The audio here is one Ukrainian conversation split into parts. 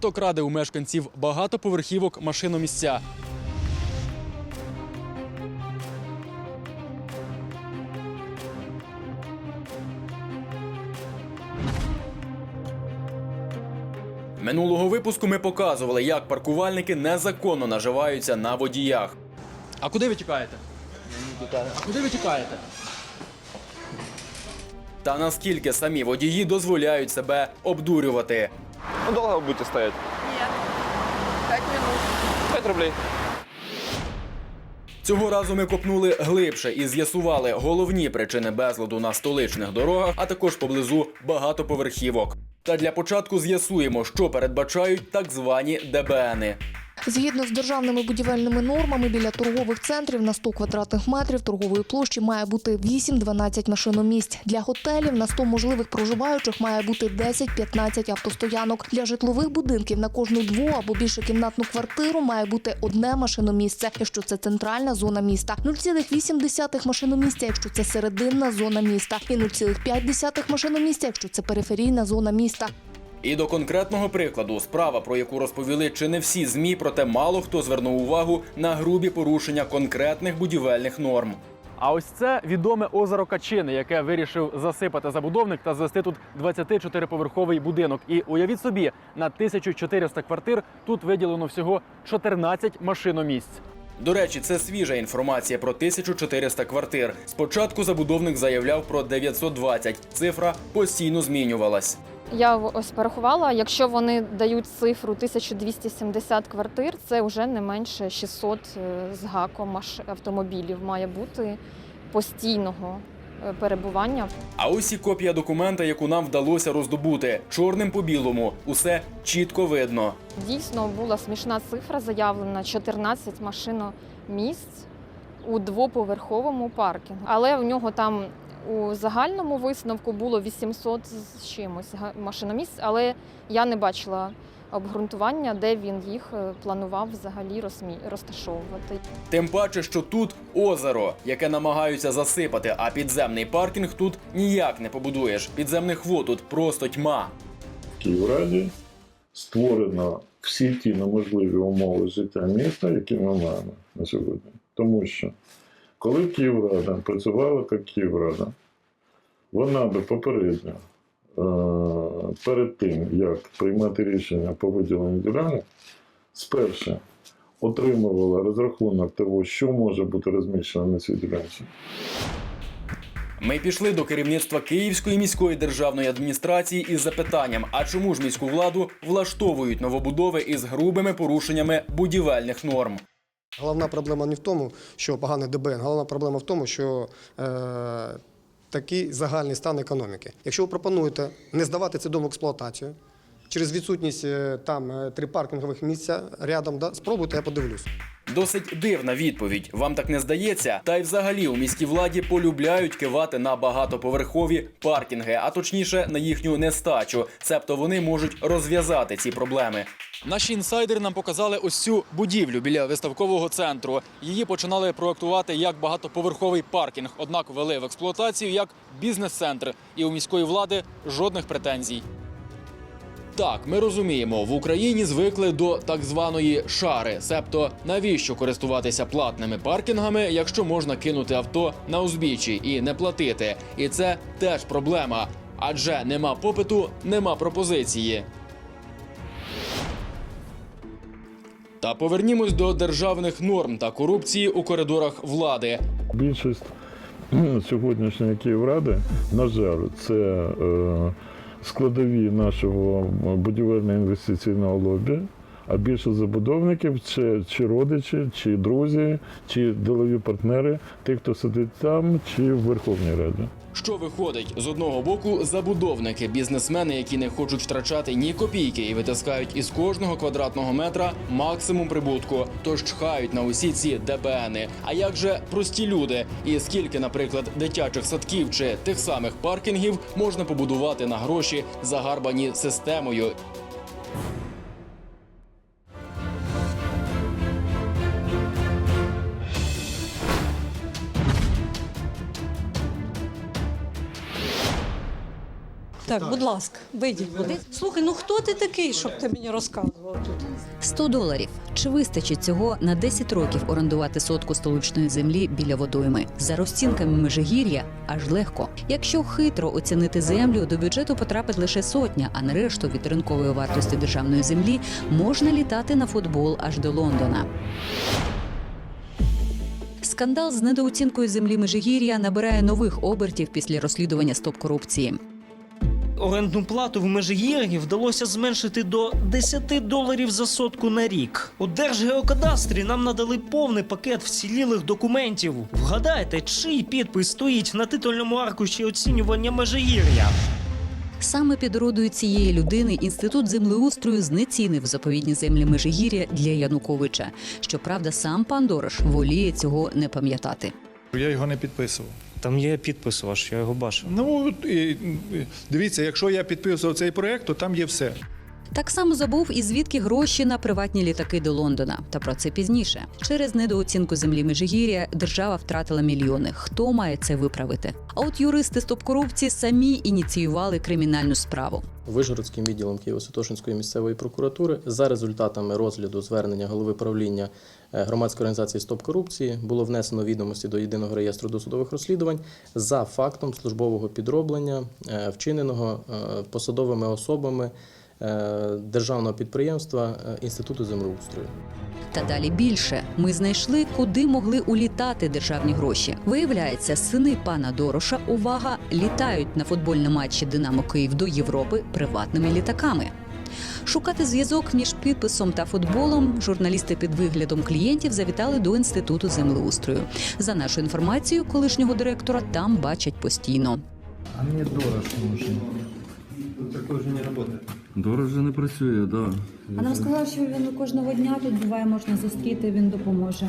хто краде у мешканців багатоповерхівок машиномісця. Минулого випуску ми показували, як паркувальники незаконно наживаються на водіях. А куди ви тікаєте? А куди ви тікаєте? Та наскільки самі водії дозволяють себе обдурювати. Ну, долго вы будете стоять? Нет. Пять минут. 5 рублей. Цього разу ми копнули глибше і з'ясували головні причини безладу на столичних дорогах, а також поблизу багатоповерхівок. Та для початку з'ясуємо, що передбачають так звані ДБНи. Згідно з державними будівельними нормами, біля торгових центрів на 100 квадратних метрів торгової площі має бути 8-12 машиномісць. Для готелів на 100 можливих проживаючих має бути 10-15 автостоянок. Для житлових будинків на кожну дво або більшокімнатну квартиру має бути одне машиномісце, якщо це центральна зона міста, 0,8 машиномісця, якщо це серединна зона міста, і 0,5 машиномісця, якщо це периферійна зона міста. І до конкретного прикладу, справа, про яку розповіли чи не всі змі, проте мало хто звернув увагу на грубі порушення конкретних будівельних норм. А ось це відоме озеро Качини, яке вирішив засипати забудовник та звести тут 24-поверховий будинок. І уявіть собі, на 1400 квартир тут виділено всього 14 машиномісць. До речі, це свіжа інформація про 1400 квартир. Спочатку забудовник заявляв про 920. Цифра постійно змінювалась. Я ось порахувала, якщо вони дають цифру 1270 квартир, це вже не менше 600 е, з гаком автомобілів має бути постійного е, перебування. А ось і копія документа, яку нам вдалося роздобути. Чорним по білому. Усе чітко видно. Дійсно була смішна цифра заявлена 14 машиномісць у двоповерховому паркінгу. Але в нього там у загальному висновку було 800 з чимось машиномісць, але я не бачила обґрунтування, де він їх е, планував взагалі розмі- розташовувати. Тим паче, що тут озеро, яке намагаються засипати, а підземний паркінг тут ніяк не побудуєш. Підземних вод тут просто тьма. в Київраді створено всі ті неможливі умови життя міста, які ми маємо на сьогодні. Тому що коли Київрада працювала як Київрада, вона би попередньо, е, перед тим, як приймати рішення по виділенню ділянок, спершу отримувала розрахунок того, що може бути розміщено на цій ділянці. Ми пішли до керівництва Київської міської державної адміністрації із запитанням: а чому ж міську владу влаштовують новобудови із грубими порушеннями будівельних норм? Головна проблема не в тому, що поганий ДБН. Головна проблема в тому, що е, такий загальний стан економіки. Якщо ви пропонуєте не здавати цей дом в експлуатацію через відсутність е, там е, три паркінгових місця рядом, да, спробуйте, я подивлюсь. Досить дивна відповідь. Вам так не здається? Та й взагалі у міській владі полюбляють кивати на багатоповерхові паркінги, а точніше на їхню нестачу. Цебто вони можуть розв'язати ці проблеми. Наші інсайдери нам показали ось цю будівлю біля виставкового центру. Її починали проектувати як багатоповерховий паркінг, однак ввели в експлуатацію як бізнес-центр. І у міської влади жодних претензій. Так, ми розуміємо, в Україні звикли до так званої шари, себто навіщо користуватися платними паркінгами, якщо можна кинути авто на узбіччі і не платити. І це теж проблема, адже нема попиту, нема пропозиції. Та повернімось до державних норм та корупції у коридорах влади. Більшість сьогоднішньої Київради, на жаль, це е, складові нашого будівельно-інвестиційного лобі. А більше забудовників це чи родичі, чи друзі, чи ділові партнери, тих, хто сидить там, чи в Верховній Раді. Що виходить з одного боку, забудовники, бізнесмени, які не хочуть втрачати ні копійки і витискають із кожного квадратного метра максимум прибутку, тож чхають на усі ці ДБНи. А як же прості люди? І скільки, наприклад, дитячих садків чи тих самих паркінгів можна побудувати на гроші, загарбані системою? Так, будь ласка, вийдіть. Слухай, ну хто ти такий, щоб ти мені розказував тут? 100 доларів. Чи вистачить цього на 10 років орендувати сотку столичної землі біля водойми? За розцінками Межигір'я аж легко. Якщо хитро оцінити землю, до бюджету потрапить лише сотня, а на решту від ринкової вартості державної землі можна літати на футбол аж до Лондона. Скандал з недооцінкою землі Межигір'я набирає нових обертів після розслідування стоп корупції. Орендну плату в Межигір'ї вдалося зменшити до 10 доларів за сотку на рік. У Держгеокадастрі нам надали повний пакет вцілілих документів. Вгадайте, чий підпис стоїть на титульному аркуші оцінювання Межигір'я? Саме під родою цієї людини інститут землеустрою знецінив заповідні землі Межигір'я для Януковича. Щоправда, сам пан Дорош воліє цього не пам'ятати. Я його не підписував. Там є підпис ваш, я його бачив. Ну і, дивіться, якщо я підписував цей проект, то там є все. Так само забув і звідки гроші на приватні літаки до Лондона. Та про це пізніше. Через недооцінку землі Межигір'я держава втратила мільйони. Хто має це виправити? А от юристи стоп корупції самі ініціювали кримінальну справу. Вишгородським відділом Києво-Святошинської місцевої прокуратури за результатами розгляду звернення голови правління громадської організації Стоп корупції було внесено відомості до єдиного реєстру досудових розслідувань за фактом службового підроблення, е, вчиненого е, посадовими особами е, державного підприємства е, Інституту землеустрою. Та далі більше ми знайшли, куди могли улітати державні гроші. Виявляється, сини пана Дороша увага літають на футбольні матчі Динамо Київ до Європи приватними літаками. Шукати зв'язок між підписом та футболом журналісти під виглядом клієнтів завітали до інституту землеустрою. За нашою інформацією, колишнього директора там бачать постійно. А мені дорож нужен. Такой вже не працює. Дороже не працює, так. Да. А нам сказали, що він кожного дня тут буває, можна зустріти, він допоможе.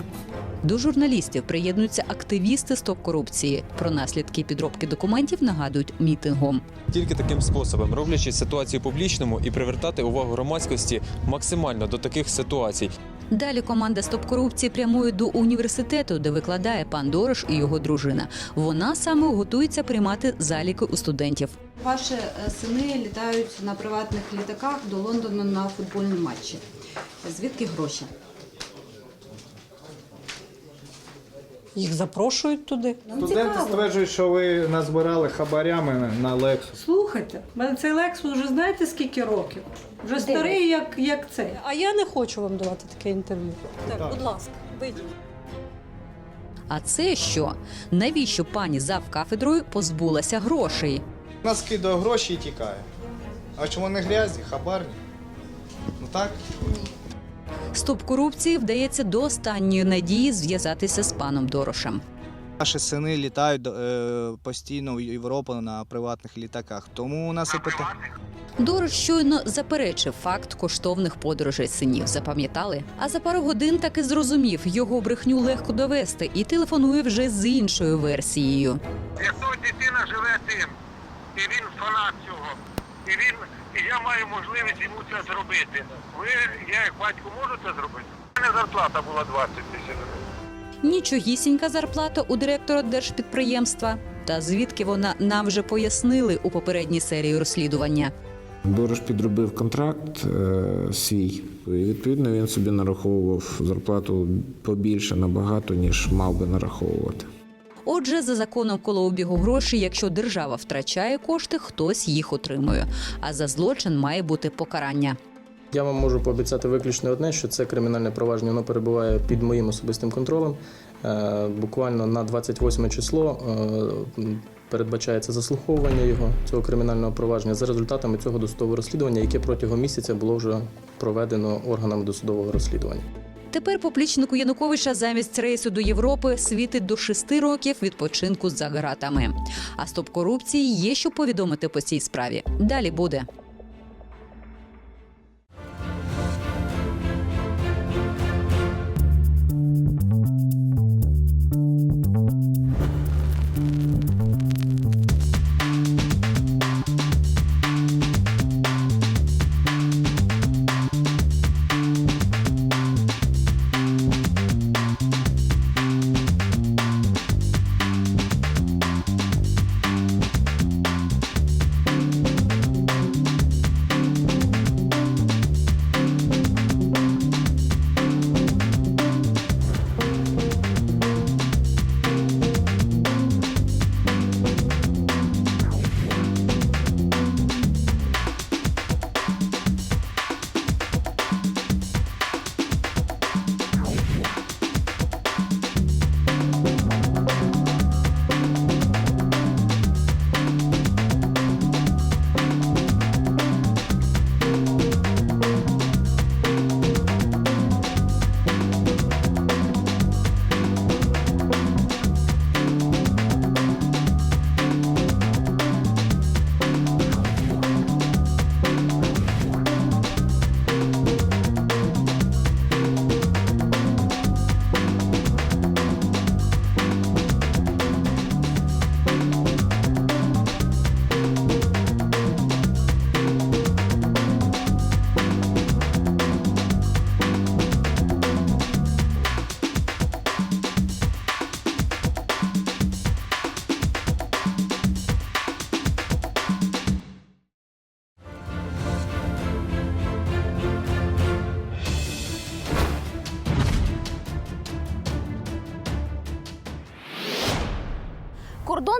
До журналістів приєднуються активісти стоп корупції. Про наслідки підробки документів нагадують мітингом. Тільки таким способом, роблячи ситуацію публічному і привертати увагу громадськості максимально до таких ситуацій. Далі команда стоп корупції прямує до університету, де викладає пан Дорош і його дружина. Вона саме готується приймати заліки у студентів. Ваші е, сини літають на приватних літаках до Лондона на футбольні матчі. Звідки гроші? Їх запрошують туди. Студенти стверджують, що ви назбирали хабарями на Лексус. Слухайте, в мене цей Лексус вже знаєте скільки років? Вже старий, як, як цей. А я не хочу вам давати таке інтерв'ю. Так, будь ласка, вийдіть. А це що? Навіщо пані зав кафедрою позбулася грошей? Нас кидає гроші і тікає. А чому вони грязні, хабарні? Ну так? Стоп корупції вдається до останньої надії зв'язатися з паном Дорошем. Наші сини літають е, постійно в Європу на приватних літаках. Тому у нас і питання. Дорош щойно заперечив факт коштовних подорожей синів. Запам'ятали? А за пару годин таки зрозумів, його брехню легко довести і телефонує вже з іншою версією. Якщо дитина живе тим, і він фанат цього, і він, і я маю можливість йому це зробити. Ви, я як батько, можу це зробити? У мене зарплата була 20 тисяч гривень. Нічогісінька зарплата у директора держпідприємства. Та звідки вона нам вже пояснили у попередній серії розслідування. Дорож підробив контракт е, свій. І відповідно він собі нараховував зарплату побільше набагато, ніж мав би нараховувати. Отже, за законом колообігу грошей, якщо держава втрачає кошти, хтось їх отримує. А за злочин має бути покарання. Я вам можу пообіцяти виключно одне, що це кримінальне провадження воно перебуває під моїм особистим контролем. Е, Буквально на 28 число е, передбачається заслуховування його цього кримінального провадження за результатами цього досудового розслідування, яке протягом місяця було вже проведено органами досудового розслідування. Тепер поплічнику Януковича замість рейсу до Європи світить до шести років відпочинку за ґратами. А стоп корупції є що повідомити по цій справі. Далі буде.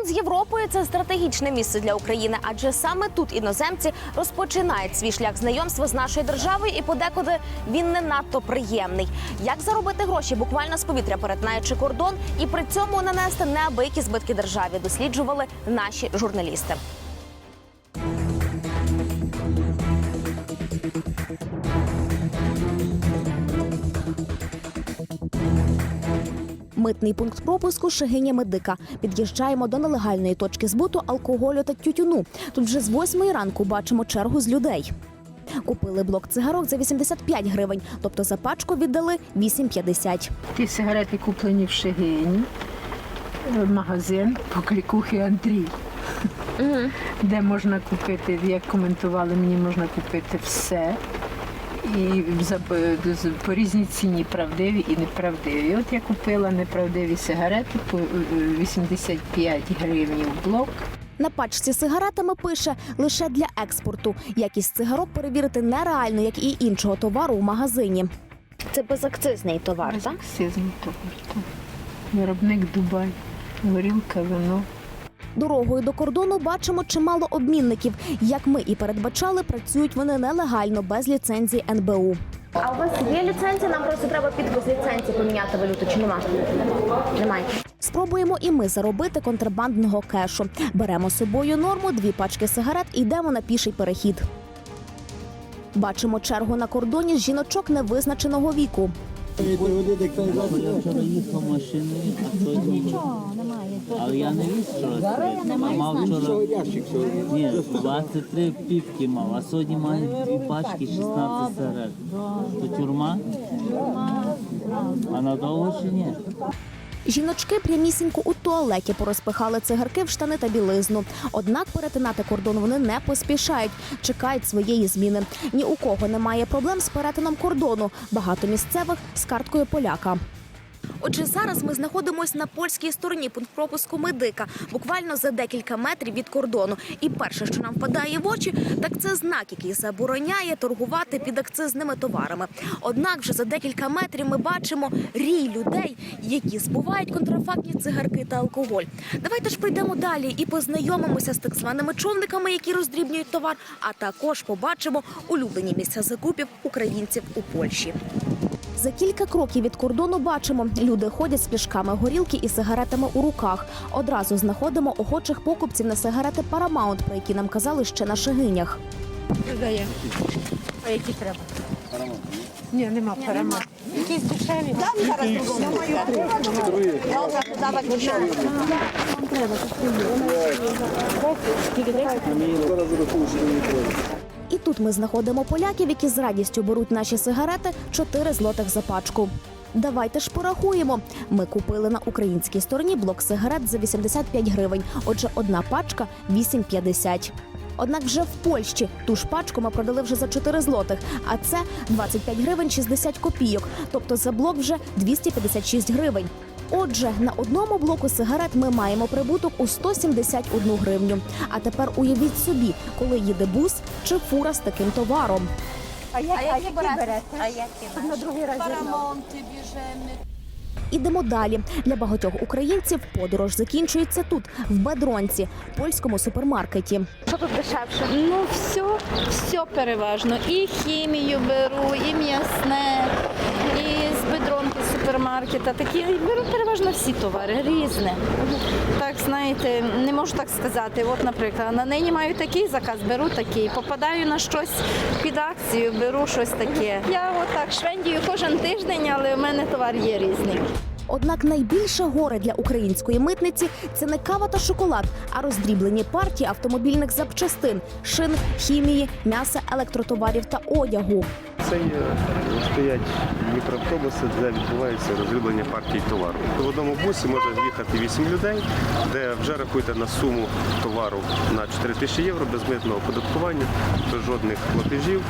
Кордон з Європою це стратегічне місце для України, адже саме тут іноземці розпочинають свій шлях знайомства з нашою державою, і подекуди він не надто приємний. Як заробити гроші буквально з повітря, перетинаючи кордон, і при цьому нанести неабиякі збитки державі, досліджували наші журналісти. Митний пункт пропуску Шегиня Медика. Під'їжджаємо до нелегальної точки збуту алкоголю та тютюну. Тут вже з восьмої ранку бачимо чергу з людей. Купили блок цигарок за 85 гривень, тобто за пачку віддали 8,50. Ті сигарети куплені в Шегині, е, магазин Поклікухи Андрій, де можна купити, як коментували, мені можна купити все. І по різній ціні правдиві і неправдиві. От я купила неправдиві сигарети по е, 85 гривень блок. На пачці з сигаретами пише лише для експорту. Якість цигарок перевірити нереально, як і іншого товару у магазині. Це безакцизний товар, так? Товар. так. Виробник Дубай, горілка, вино. Дорогою до кордону бачимо чимало обмінників. Як ми і передбачали, працюють вони нелегально без ліцензії НБУ. А у вас є ліцензія? Нам просто треба підпис ліцензії поміняти валюту чи нема? Немає. Спробуємо і ми заробити контрабандного кешу. Беремо з собою норму, дві пачки сигарет і йдемо на піший перехід. Бачимо чергу на кордоні з жіночок невизначеного віку. Але я не віз вчора. Ні, 23 піпки мав, а сьогодні має дві пачки 16 сигарет. То тюрма? А надовго чи ні? Жіночки прямісінько у туалеті порозпихали цигарки в штани та білизну. Однак перетинати кордон вони не поспішають, чекають своєї зміни. Ні у кого немає проблем з перетином кордону. Багато місцевих з карткою поляка. Отже, зараз ми знаходимося на польській стороні пункт пропуску медика, буквально за декілька метрів від кордону. І перше, що нам впадає в очі, так це знак, який забороняє торгувати підакцизними товарами. Однак, вже за декілька метрів ми бачимо рій людей, які збувають контрафактні цигарки та алкоголь. Давайте ж прийдемо далі і познайомимося з так званими човниками, які роздрібнюють товар, а також побачимо улюблені місця закупів українців у Польщі. За кілька кроків від кордону бачимо, люди ходять з пляшками горілки і сигаретами у руках. Одразу знаходимо охочих покупців на сигарети Paramount, про які нам казали ще на шагинях. Дає. А які треба? Ні, нема парама. Якісь дешеві. І тут ми знаходимо поляків, які з радістю беруть наші сигарети 4 злотих за пачку. Давайте ж порахуємо. Ми купили на українській стороні блок сигарет за 85 гривень. Отже, одна пачка 8,50. Однак вже в Польщі ту ж пачку ми продали вже за 4 злотих, а це 25 гривень 60 копійок. Тобто за блок вже 256 гривень. Отже, на одному блоку сигарет ми маємо прибуток у 171 гривню. А тепер уявіть собі, коли їде бус чи фура з таким товаром. А які берете? А які? На другий раз. Ідемо далі. Для багатьох українців подорож закінчується тут, в Бедронці, польському супермаркеті. Що тут дешевше? Ну, все, все переважно. І хімію беру, і м'ясне, і з бедронки супермаркета. Такі беру переважно всі товари, різне. Так, знаєте, не можу так сказати. От, наприклад, на нині маю такий заказ, беру такий. Попадаю на щось під акцію, беру щось таке. Я отак швендію кожен тиждень, але в мене товар є різний. Однак найбільше горе для української митниці це не кава та шоколад, а роздріблені партії автомобільних запчастин, шин, хімії, м'яса, електротоварів та одягу. Це стоять мікроавтобуси, де відбувається розроблення партії товару. В одному бусі може з'їхати 8 людей, де вже рахуйте на суму товару на 4 тисячі євро без митного оподаткування, без жодних платежів.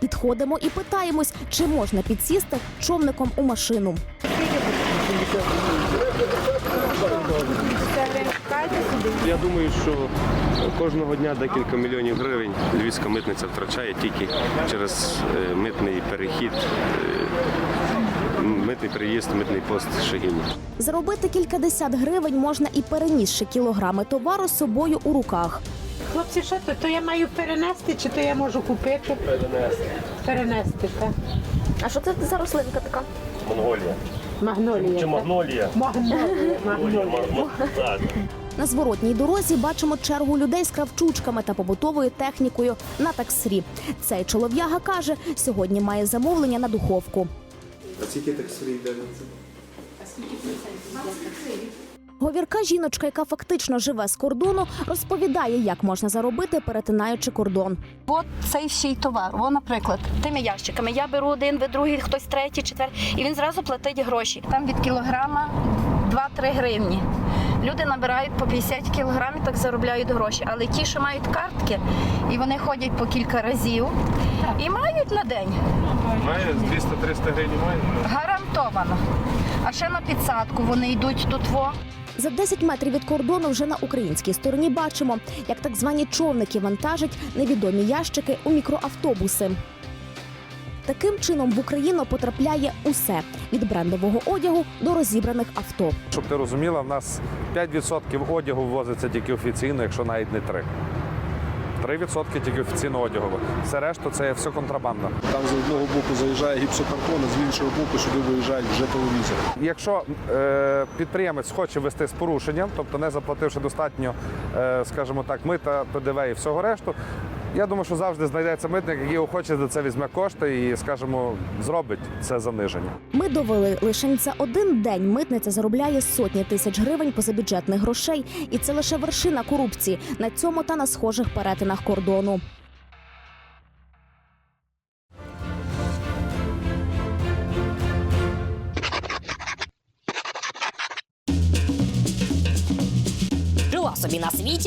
Підходимо і питаємось, чи можна підсісти човником у машину. Я думаю, що кожного дня декілька мільйонів гривень львівська митниця втрачає тільки через е, митний перехід, е, митний приїзд, митний пост Шегині. Заробити кількадесят гривень можна і перенісши кілограми товару з собою у руках. Хлопці, що то? То я маю перенести, чи то я можу купити? Перенести. Перенести, так. А що це за рослинка така? Монголія. Магнолія. Чи магнолія? Магнолія. Магнолія. Так. На зворотній дорозі бачимо чергу людей з кравчучками та побутовою технікою на таксрі. Цей чолов'яга каже, сьогодні має замовлення на духовку. А скільки таксрі йде? Говірка жіночка, яка фактично живе з кордону, розповідає, як можна заробити, перетинаючи кордон. От цей всій товар. О, наприклад, тими ящиками. Я беру один, ви другий, хтось третій, четвертий, і він зразу платить гроші. Там від кілограма 2-3 гривні. Люди набирають по 50 кілограмів, так заробляють гроші. Але ті, що мають картки, і вони ходять по кілька разів і мають на день. Має 200-300 гривень має? Гарантовано. А ще на підсадку вони йдуть тут во. За 10 метрів від кордону вже на українській стороні бачимо, як так звані човники вантажать невідомі ящики у мікроавтобуси. Таким чином в Україну потрапляє усе від брендового одягу до розібраних авто. Щоб ти розуміла, в нас 5% одягу ввозиться тільки офіційно, якщо навіть не 3. 3% тільки офіційно одягово. Все решта це все контрабанда. Там з одного боку заїжджає гіпсокартон, а з іншого боку сюди виїжджають вже телевізор. Якщо е, підприємець хоче вести з порушенням, тобто не заплативши достатньо, е, скажімо так, мита, ПДВ і всього решту, я думаю, що завжди знайдеться митник, який охоче за це візьме кошти і, скажімо, зробить це заниження. Ми довели лише за один день митниця заробляє сотні тисяч гривень позабюджетних грошей, і це лише вершина корупції на цьому та на схожих перетинах кордону.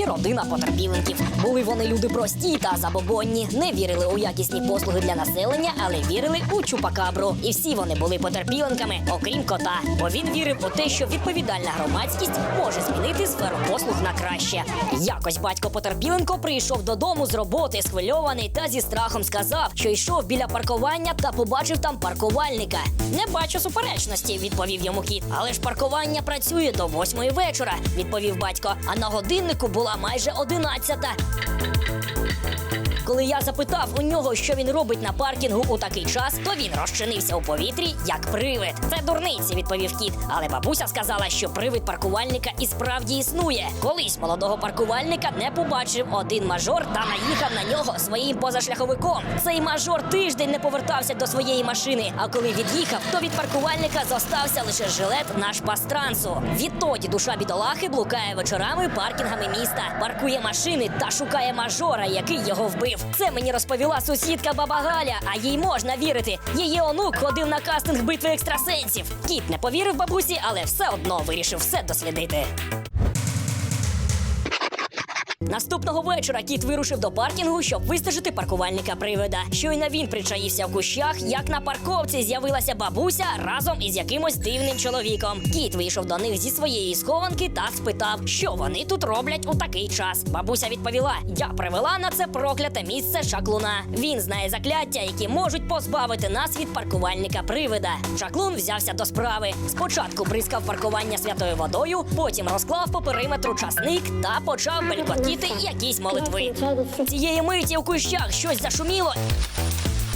Світі родина потерпіленків. Були вони люди прості та забобонні, не вірили у якісні послуги для населення, але вірили у чупакабру. І всі вони були потерпіленками, окрім кота. Бо він вірив у те, що відповідальна громадськість може змінити сферу послуг на краще. Якось батько потерпіленко прийшов додому з роботи, схвильований та зі страхом сказав, що йшов біля паркування та побачив там паркувальника. Не бачу суперечності, відповів йому кіт. Але ж паркування працює до восьмої вечора, відповів батько. А на годиннику була майже одинадцята. Коли я запитав у нього, що він робить на паркінгу у такий час, то він розчинився у повітрі як привид. Це дурниці, відповів кіт. Але бабуся сказала, що привид паркувальника і справді існує. Колись молодого паркувальника не побачив один мажор та наїхав на нього своїм позашляховиком. Цей мажор тиждень не повертався до своєї машини. А коли від'їхав, то від паркувальника зостався лише жилет на шпастрансу. Відтоді душа бідолахи блукає вечорами паркінгами міста, паркує машини та шукає мажора, який його вбив. Це мені розповіла сусідка баба Галя, а їй можна вірити. Її онук ходив на кастинг битви екстрасенсів. Кіт не повірив бабусі, але все одно вирішив все дослідити. Наступного вечора кіт вирушив до паркінгу, щоб вистежити паркувальника привида. Щойно він причаївся в кущах, як на парковці з'явилася бабуся разом із якимось дивним чоловіком. Кіт вийшов до них зі своєї схованки та спитав, що вони тут роблять у такий час. Бабуся відповіла: Я привела на це прокляте місце шаклуна. Він знає закляття, які можуть позбавити нас від паркувальника привида. Шаклун взявся до справи. Спочатку бризкав паркування святою водою, потім розклав по периметру часник та почав белькотіти якісь молитви. Цієї миті у кущах щось зашуміло.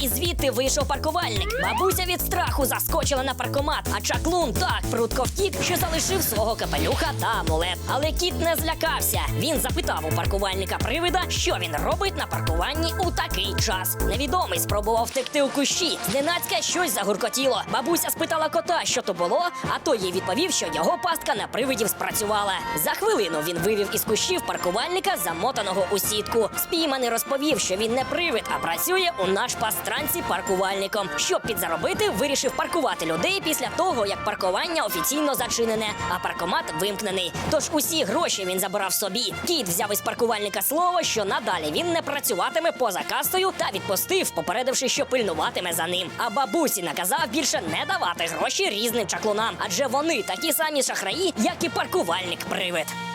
І звідти вийшов паркувальник. Бабуся від страху заскочила на паркомат, а чаклун так прудко втік, що залишив свого капелюха та амулет. Але кіт не злякався. Він запитав у паркувальника привида, що він робить на паркуванні у такий час. Невідомий спробував втекти у кущі. Зненацька щось загуркотіло. Бабуся спитала кота, що то було, а той їй відповів, що його пастка на привидів спрацювала. За хвилину він вивів із кущів паркувальника, замотаного у сітку. Спійманий розповів, що він не привид, а працює у наш пастранці паркувальником. Щоб підзаробити, вирішив паркувати людей після того, як паркування офіційно зачинене, а паркомат вимкнений. Тож усі гроші він забирав собі. Кіт взяв із паркувальника слово, що надалі він не працюватиме поза кастою та відпустив, попередивши, що пильнуватиме за ним. А бабусі наказав більше не давати гроші різним чаклунам, адже вони такі самі шахраї, як і паркувальник привид.